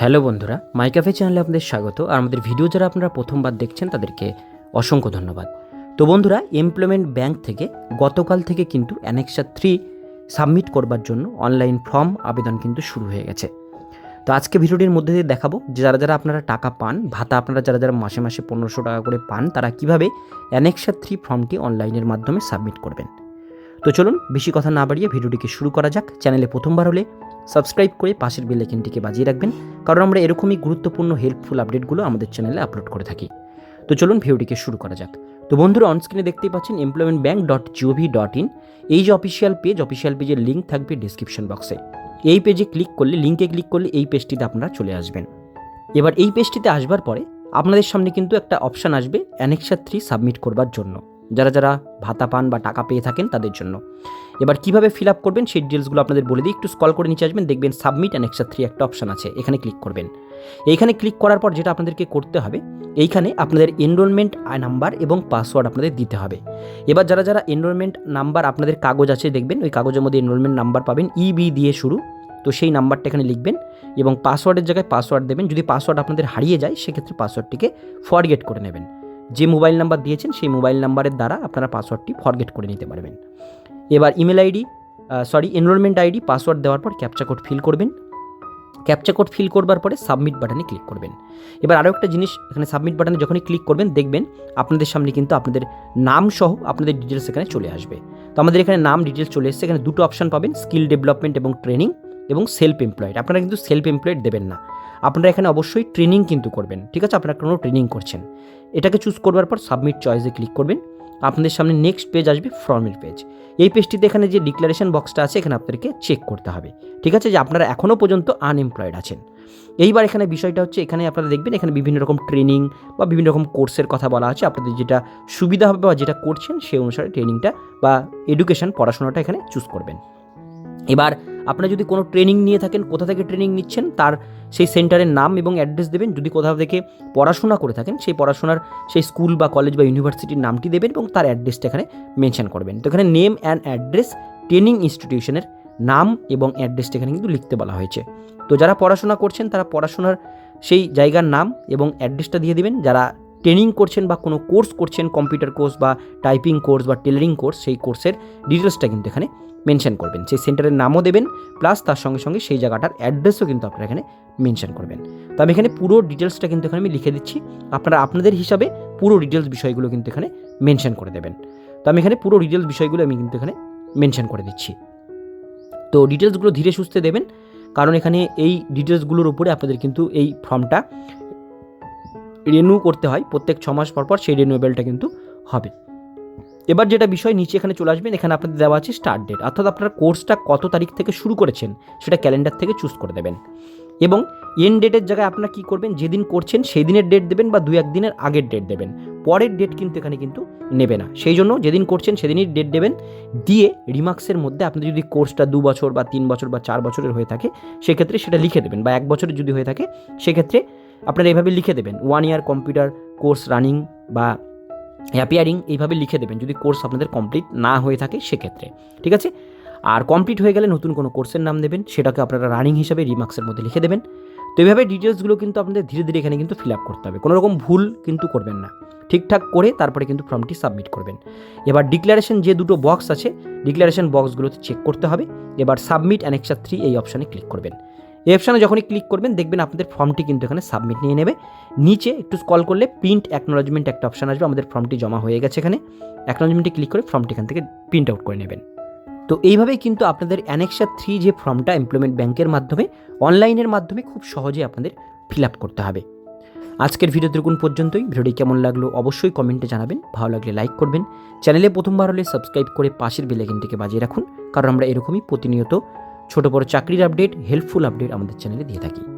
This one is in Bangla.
হ্যালো বন্ধুরা, মাই ক্যাফে চ্যানেলে আপনাদের স্বাগত। আর আমাদের ভিডিও যারা আপনারা প্রথমবার দেখছেন, তাদেরকে অসংখ্য ধন্যবাদ। তো বন্ধুরা এমপ্লয়মেন্ট ব্যাংক থেকে গতকাল থেকে কিন্তু অ্যানেক্সা থ্রি সাবমিট করবার জন্য অনলাইন ফর্ম আবেদন কিন্তু শুরু হয়ে গেছে। তো আজকে ভিডিওটির মধ্যে দিয়ে দেখাবো যে যারা যারা আপনারা টাকা পান, ভাতা আপনারা যারা যারা মাসে মাসে পনেরোশো টাকা করে পান, তারা কীভাবে অ্যানেক্সা থ্রি ফর্মটি অনলাইনের মাধ্যমে সাবমিট করবেন। তো চলুন, বেশি কথা না বাড়িয়ে ভিডিওটিকে শুরু করা যাক। চ্যানেলে প্রথমবার হলে সাবস্ক্রাইব করে পাশের বেল আইকনটিকে বাজিয়ে রাখবেন, কারণ আমরা এরকমই গুরুত্বপূর্ণ হেল্পফুল আপডেটগুলো আমাদের চ্যানেলে আপলোড করে থাকি। তো চলুন ভিডিওটিকে শুরু করা যাক। তো বন্ধুরা অনস্ক্রিনে দেখতেই পাচ্ছেন employment bank dot G O V dot in official page official পেজের লিঙ্ক থাকবে ডিসক্রিপশন বক্সে এই পেজে ক্লিক করলে লিঙ্কে ক্লিক করলে এই পেজটিতে আপনারা চলে আসবেন। এবার এই পেজটিতে আসবার পরে আপনাদের সামনে কিন্তু একটা অপশান আসবে অ্যানেক্সা থ্রি সাবমিট করবার জন্য। যারা যারা ভাতা পান বা টাকা পেয়ে থাকেন তাদের জন্য। এবার কীভাবে ফিল আপ করবেন সেই ডিটেলসগুলো আপনাদের বলে দিই। একটু স্কল করে নিচে আসবেন, দেখবেন সাবমিট অ্যান্ড এক্সট্রা থ্রি একটা অপশন আছে। এখানে ক্লিক করবেন। এইখানে ক্লিক করার পর যেটা আপনাদেরকে করতে হবে, এইখানে আপনাদের এনরোলমেন্ট নাম্বার এবং পাসওয়ার্ড আপনাদের দিতে হবে। এবার যারা যারা এনরোলমেন্ট নাম্বার আপনাদের কাগজ আছে, দেখবেন ওই কাগজের মধ্যে এনরোলমেন্ট নাম্বার পাবেন ইবি দিয়ে শুরু। তো সেই নাম্বারটা এখানে লিখবেন এবং পাসওয়ার্ডের জায়গায় পাসওয়ার্ড দেবেন। যদি পাসওয়ার্ড আপনাদের হারিয়ে যায়, সেক্ষেত্রে পাসওয়ার্ডটিকে ফরগেট করে নেবেন। যে মোবাইল নাম্বার দিয়েছেন, সেই মোবাইল নাম্বারের দ্বারা আপনারা পাসওয়ার্ডটি ফরগেট করে নিতে পারবেন। এবার email ID sorry enrolment ID password দেওয়ার পর ক্যাপচা কোড ফিল করবেন। ক্যাপচা কোড ফিল করবার পরে সাবমিট বাটনে ক্লিক করবেন। এবার আরও একটা জিনিস, এখানে সাবমিট বাটনে যখনই ক্লিক করবেন, দেখবেন আপনাদের সামনে কিন্তু আপনাদের নাম সহ আপনাদের ডিটেলস এখানে চলে আসবে। তো আমাদের এখানে নাম ডিটেলস চলে এসেছে, এখানে দুটো অপশন পাবেন স্কিল ডেভেলপমেন্ট এবং ট্রেনিং এবং সেলফ এমপ্লয়েড আপনারা কিন্তু সেলফ এমপ্লয়েড দেবেন না। আপনারা এখানে অবশ্যই ট্রেনিং কিন্তু করবেন, ঠিক আছে? আপনারা কোনো ট্রেনিং করছেন। এটাকে চুজ করবার পর সাবমিট চয়েসে ক্লিক করবেন। আপনাদের সামনে নেক্সট পেজ আসবে ফর্মের পেজ এই পেজটিতে এখানে যে ডিক্লারেশন বক্সটা আছে, এখানে আপনাদেরকে চেক করতে হবে। ঠিক আছে? যে আপনারা এখনও পর্যন্ত আনএমপ্লয়েড আছেন। এইবার এখানে বিষয়টা হচ্ছে, এখানে আপনারা দেখবেন এখানে বিভিন্ন রকম ট্রেনিং বা বিভিন্ন রকম কোর্সের কথা বলা আছে। আপনাদের যেটা সুবিধা হবে বা যেটা করছেন, সেই অনুসারে ট্রেনিংটা বা এডুকেশন পড়াশোনাটা এখানে চুজ করবেন। এবার আপনারা যদি কোনো ট্রেনিং নিয়ে থাকেন, কোথা থেকে ট্রেনিং নিচ্ছেন, তার সেই সেন্টারের নাম এবং অ্যাড্রেস দেবেন। যদি কোথাও থেকে পড়াশোনা করে থাকেন, সেই পড়াশোনার সেই স্কুল বা কলেজ বা ইউনিভার্সিটির নামটি দেবেন এবং তার অ্যাড্রেসটা এখানে মেনশন করবেন। তো এখানে নেম অ্যান্ড অ্যাড্রেস ট্রেনিং ইনস্টিটিউশনের নাম এবং অ্যাড্রেসটা এখানে কিন্তু লিখতে বলা হয়েছে। তো যারা পড়াশোনা করছেন, তারা পড়াশোনার সেই জায়গার নাম এবং অ্যাড্রেসটা দিয়ে দেবেন। যারা ট্রেনিং করছেন বা কোনো কোর্স করছেন কম্পিউটার কোর্স বা টাইপিং কোর্স বা টেলারিং কোর্স সেই কোর্সের ডিটেলসটা কিন্তু এখানে মেনশন করবেন। সেই সেন্টারের নামও দেবেন প্লাস তার সঙ্গে সঙ্গে সেই জায়গাটার অ্যাড্রেসও কিন্তু আপনারা এখানে মেনশন করবেন। তো আমি এখানে পুরো ডিটেলসটা কিন্তু এখানে আমি লিখে দিচ্ছি। আপনারা আপনাদের হিসাবে পুরো ডিটেলস বিষয়গুলো কিন্তু এখানে মেনশন করে দেবেন। তো আমি এখানে পুরো ডিটেলস বিষয়গুলো আমি কিন্তু এখানে মেনশন করে দিচ্ছি। তো ডিটেলসগুলো ধীরে সুস্থে দেবেন, কারণ এখানে এই ডিটেলসগুলোর উপরে আপনাদের কিন্তু এই ফর্মটা রেনিউ করতে হয়, প্রত্যেক ছ মাস পর পর সেই রেনুয়েবলটা কিন্তু হবে। এবার যেটা বিষয়, নিচে এখানে চলে আসবেন, এখানে আপনাদের দেওয়া আছে স্টার্ট ডেট অর্থাৎ আপনারা কোর্সটা কত তারিখ থেকে শুরু করেছেন, সেটা ক্যালেন্ডার থেকে চুজ করে দেবেন। এবং এন ডেটের জায়গায় আপনারা কী করবেন, যেদিন করছেন সেই দিনের ডেট দেবেন বা দু একদিনের আগের ডেট দেবেন। পরের ডেট কিন্তু এখানে কিন্তু নেবে না। সেই জন্য যেদিন করছেন, সেদিনই ডেট দেবেন। দিয়ে রিমার্কসের মধ্যে আপনি যদি কোর্সটা দু বছর বা তিন বছর বা চার বছরের হয়ে থাকে, সেক্ষেত্রে সেটা লিখে দেবেন বা এক বছরের যদি হয়ে থাকে, সেক্ষেত্রে আপনারা এভাবে লিখে দেবেন। One year computer course running বা অ্যাপিয়ারিং এইভাবে লিখে দেবেন। যদি কোর্স আপনাদের কমপ্লিট না হয়ে থাকে সেক্ষেত্রে। ঠিক আছে? আর কমপ্লিট হয়ে গেলে নতুন কোনো কোর্সের নাম দেবেন। সেটাকে আপনারা রানিং হিসাবে রিমার্কসের মধ্যে লিখে দেবেন। তো এইভাবে ডিটেলসগুলো কিন্তু আপনাদের ধীরে ধীরে এখানে কিন্তু ফিল আপ করতে হবে। কোনো রকম ভুল কিন্তু করবেন না। ঠিকঠাক করে তারপরে কিন্তু ফর্মটি সাবমিট করবেন। এবার ডিক্লারেশন যে দুটো বক্স আছে ডিক্লারেশন বক্সগুলোতে চেক করতে হবে। এবার সাবমিট অ্যানেক্সা থ্রি এই অপশানে ক্লিক করবেন। এই অপশানে যখনই ক্লিক করবেন, দেখবেন আপনাদের ফর্মটি কিন্তু এখানে সাবমিট নিয়ে নেবে। নিচে একটু স্কল করলে প্রিন্ট অ্যাকনোলজমেন্ট একটা অপশান আসবে, আমাদের ফর্মটি জমা হয়ে গেছে এখানে। অ্যাকনোলজমেন্টে ক্লিক করে ফর্মটি এখান থেকে প্রিন্ট আউট করে নেবেন। তো এইভাবেই কিন্তু আপনাদের অ্যানেক্সা থ্রি যে ফর্মটা এমপ্লয়মেন্ট ব্যাংকের মাধ্যমে অনলাইনের মাধ্যমে খুব সহজে আপনাদের ফিল আপ করতে হবে। আজকের ভিডিও দেখুন পর্যন্তই। ভিডিওটি কেমন লাগল অবশ্যই কমেন্টে জানাবেন। ভালো লাগলে লাইক করবেন। চ্যানেলে প্রথমবার হলে সাবস্ক্রাইব করে পাশের বেলাইকনটিকে বাজিয়ে রাখুন। কারণ আমরা এরকমই প্রতিনিয়ত ছোট বড় চাকরির আপডেট হেল্পফুল আপডেট আমাদের চ্যানেলে দিয়ে থাকি।